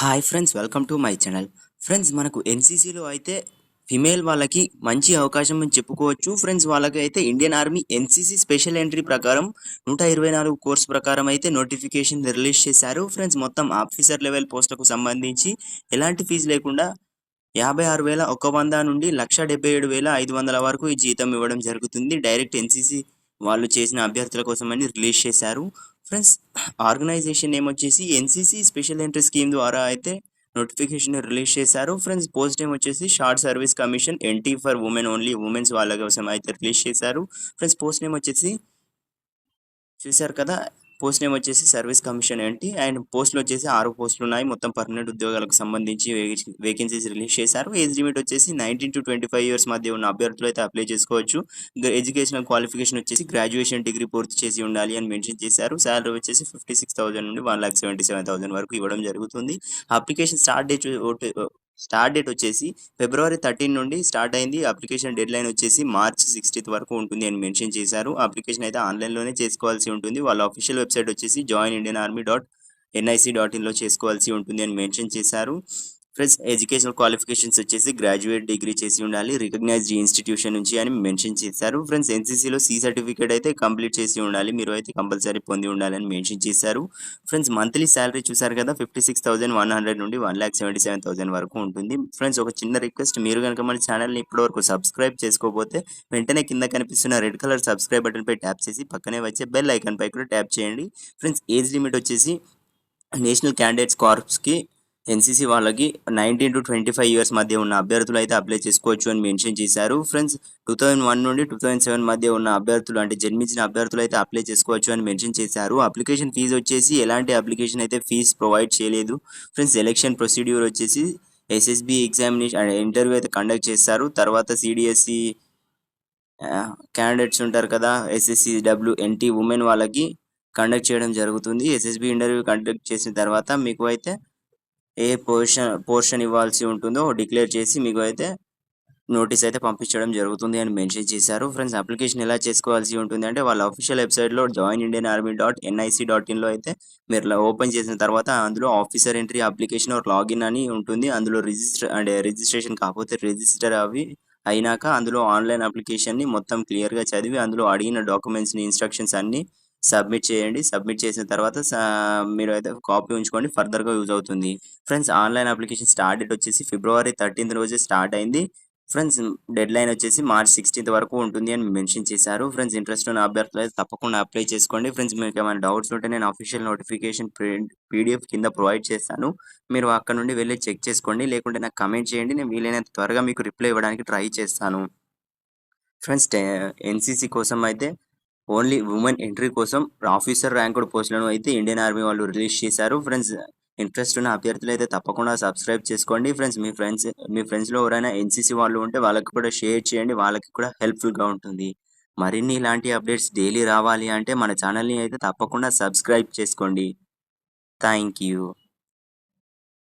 Hi friends welcome to my channel. Friends మనకు ఎన్సీసీలో అయితే ఫిమేల్ వాళ్ళకి మంచి అవకాశం అని చెప్పుకోవచ్చు. ఫ్రెండ్స్ వాళ్ళకి అయితే Indian army NCC special entry ప్రకారం నూట ఇరవై నాలుగు కోర్స్ ప్రకారం అయితే నోటిఫికేషన్ రిలీజ్ చేశారు. ఫ్రెండ్స్ మొత్తం ఆఫీసర్ లెవెల్ పోస్టులకు సంబంధించి ఎలాంటి ఫీజు లేకుండా యాభై ఆరు వేల ఒక వంద నుండి లక్ష డెబ్బై ఏడు వేల ఐదు వందల వరకు ఈ జీతం ఇవ్వడం జరుగుతుంది. డైరెక్ట్ ఎన్సీసీ వాళ్ళు చేసిన అభ్యర్థుల కోసం అని రిలీజ్ చేశారు. ఫ్రెండ్స్ ఆర్గనైజేషన్ నేమ్ వచ్చేసి ఎన్సీసీ స్పెషల్ ఎంట్రీ స్కీమ్ ద్వారా అయితే నోటిఫికేషన్ రిలీజ్ చేశారు. ఫ్రెండ్స్ పోస్ట్ నేమ్ వచ్చేసి short service commission NT for women only women's వాళ్ళ కోసం అయితే రిలీజ్ చేశారు. ఫ్రెండ్స్ పోస్ట్ నేమ్ వచ్చేసి చూశారు కదా పోస్ట్ నేమ్ వచ్చేసి సర్వీస్ కమిషన్ ఏంటి? అండ్ పోస్టులు వచ్చేసి ఆరు పోస్టులు ఉన్నాయి. మొత్తం పర్మనెంట్ ఉద్యోగాలకు సంబంధించి వేకెన్సీస్ రిలీజ్ చేశారు. ఏజ్ లిమిట్ వచ్చేసి nineteen to twenty five years మధ్య ఉన్న అభ్యర్థులు అయితే అప్లై చేసుకోవచ్చు. ఎడ్యుకేషనల్ క్వాలిఫికేషన్ వచ్చేసి గ్రాడ్యుయేషన్ డిగ్రీ పూర్తి చేసి ఉండాలి అని మెన్షన్ చేశారు. శాలరీ వచ్చేసి ఫిఫ్టీ సిక్స్ థౌసండ్ నుండి one lakh seventy seven thousand వరకు ఇవ్వడం జరుగుతుంది. Application start date start date వచ్చేసి ఫిబ్రవరి థర్టీన్ నుండి స్టార్ట్ అయింది. అప్లికేషన్ డెడ్ లైన్ వచ్చేసి మార్చ్ సిక్స్టీత్ వరకు ఉంటుంది అని మెన్షన్ చేశారు. అప్లికేషన్ అయితే ఆన్లైన్లోనే చేసుకోవాల్సి ఉంటుంది. వాళ్ళ అఫీషియల్ వెబ్సైట్ వచ్చేసి join Indian army dot NIC dot ఇన్లో చేసుకోవాల్సి ఉంటుంది అని మెన్షన్ చేశారు. ఫ్రెండ్స్ ఎడ్యుకేషనల్ క్వాలిఫికేషన్స్ వచ్చేసి గ్రాడ్యుయేట్ డిగ్రీ చేసి ఉండాలి రికగ్నైజ్డ్ ఇన్స్టిట్యూషన్ నుంచి అని మెన్షన్ చేశారు. ఫ్రెండ్స్ ఎన్సీసీలో సి సర్టిఫికేట్ అయితే కంప్లీట్ చేసి ఉండాలి మీరు అయితే కంపల్సరీ పొంది ఉండాలని మెన్షన్ చేశారు. ఫ్రెండ్స్ మంత్లీ శాలరీ చూసారు కదా fifty six thousand one hundred నుండి one lakh seventy seven thousand వరకు ఉంటుంది. ఫ్రెండ్స్ ఒక చిన్న రిక్వెస్ట్ మీరు కనుక మన ఛానల్ని ఇప్పటివరకు సబ్స్క్రైబ్ చేసుకోకపోతే వెంటనే కింద కనిపిస్తున్న రెడ్ కలర్ సబ్స్క్రైబ్ బటన్పై ట్యాప్ చేసి పక్కనే వచ్చే బెల్ ఐకాన్పై కూడా ట్యాప్ చేయండి. ఫ్రెండ్స్ ఏజ్ లిమిట్ వచ్చేసి నేషనల్ క్యాండిడేట్స్ కార్ప్స్కి ఎన్సీసీ వాళ్ళకి nineteen to twenty five years మధ్య ఉన్న అభ్యర్థులు అయితే అప్లై చేసుకోవచ్చు అని మెన్షన్ చేశారు. ఫ్రెండ్స్ టూ థౌజండ్ వన్ నుండి టూ థౌజండ్ సెవెన్ మధ్య ఉన్న అభ్యర్థులు అంటే జన్మించిన అభ్యర్థులు అయితే అప్లై చేసుకోవచ్చు అని మెన్షన్ చేశారు. అప్లికేషన్ ఫీజు వచ్చేసి ఎలాంటి అప్లికేషన్ అయితే ఫీజు ప్రొవైడ్ చేయలేదు. ఫ్రెండ్స్ ఎలక్షన్ ప్రొసీడ్యూర్ వచ్చేసి ఎస్ఎస్బి ఎగ్జామినేషన్ ఇంటర్వ్యూ అయితే కండక్ట్ చేస్తారు. తర్వాత సిడిఎస్సి క్యాండిడేట్స్ ఉంటారు కదా ఎస్ఎస్సి డబ్ల్యూ ఎన్టీ ఉమెన్ వాళ్ళకి కండక్ట్ చేయడం జరుగుతుంది. ఎస్ఎస్బి ఇంటర్వ్యూ కండక్ట్ చేసిన తర్వాత మీకు అయితే ఏ పోర్షన్ పోర్షన్ ఇవ్వాల్సి ఉంటుందో డిక్లేర్ చేసి మీకు అయితే నోటీస్ అయితే పంపించడం జరుగుతుంది అని మెన్షన్ చేశారు. ఫ్రెండ్స్ అప్లికేషన్ ఎలా చేసుకోవాల్సి ఉంటుంది అంటే వాళ్ళ అఫీషియల్ వెబ్సైట్లో join Indian army dot NIC dot ఇన్లో అయితే మీరు ఓపెన్ చేసిన తర్వాత అందులో officer entry application or login అని ఉంటుంది. అందులో రిజిస్టర్ అంటే రిజిస్ట్రేషన్ కాకపోతే రిజిస్టర్ అవి అయినాక అందులో ఆన్లైన్ అప్లికేషన్ని మొత్తం క్లియర్గా చదివి అందులో అడిగిన డాక్యుమెంట్స్ని ఇన్స్ట్రక్షన్స్ అన్నీ సబ్మిట్ చేయండి. సబ్మిట్ చేసిన తర్వాత మీరు అయితే కాపీ ఉంచుకోండి. ఫర్దర్గా యూజ్ అవుతుంది. Friends online application start date వచ్చేసి ఫిబ్రవరి థర్టీన్త్ రోజే స్టార్ట్ అయింది. ఫ్రెండ్స్ డెడ్ లైన్ వచ్చేసి మార్చ్ సిక్స్టీన్త్ వరకు ఉంటుంది అని మెన్షన్ చేశారు. ఫ్రెండ్స్ ఇంట్రెస్ట్ ఉన్న అభ్యర్థులు అయితే తప్పకుండా అప్లై చేసుకోండి. ఫ్రెండ్స్ మీకు ఏమైనా డౌట్స్ ఉంటే నేను అఫీషియల్ నోటిఫికేషన్ పీడిఎఫ్ కింద ప్రొవైడ్ చేస్తాను. మీరు అక్కడ నుండి వెళ్ళి చెక్ చేసుకోండి. లేకుంటే నాకు కమెంట్ చేయండి. నేను వీలైనంత త్వరగా మీకు రిప్లై ఇవ్వడానికి ట్రై చేస్తాను. ఫ్రెండ్స్ ఎన్సీసీ కోసం అయితే ఓన్లీ ఉమెన్ ఎంట్రీ కోసం ఆఫీసర్ ర్యాంకుడ్ పోస్టులను అయితే ఇండియన్ ఆర్మీ వాళ్ళు రిలీజ్ చేశారు. ఫ్రెండ్స్ ఇంట్రెస్ట్ ఉన్న అభ్యర్థులు అయితే తప్పకుండా సబ్స్క్రైబ్ చేసుకోండి. ఫ్రెండ్స్ మీ ఫ్రెండ్స్ మీ ఫ్రెండ్స్లో ఎవరైనా ఎన్సీసీ వాళ్ళు ఉంటే వాళ్ళకి కూడా షేర్ చేయండి. వాళ్ళకి కూడా హెల్ప్ఫుల్గా ఉంటుంది. మరిన్ని ఇలాంటి అప్డేట్స్ డైలీ రావాలి అంటే మన ఛానల్ని అయితే తప్పకుండా సబ్స్క్రైబ్ చేసుకోండి. Thank you.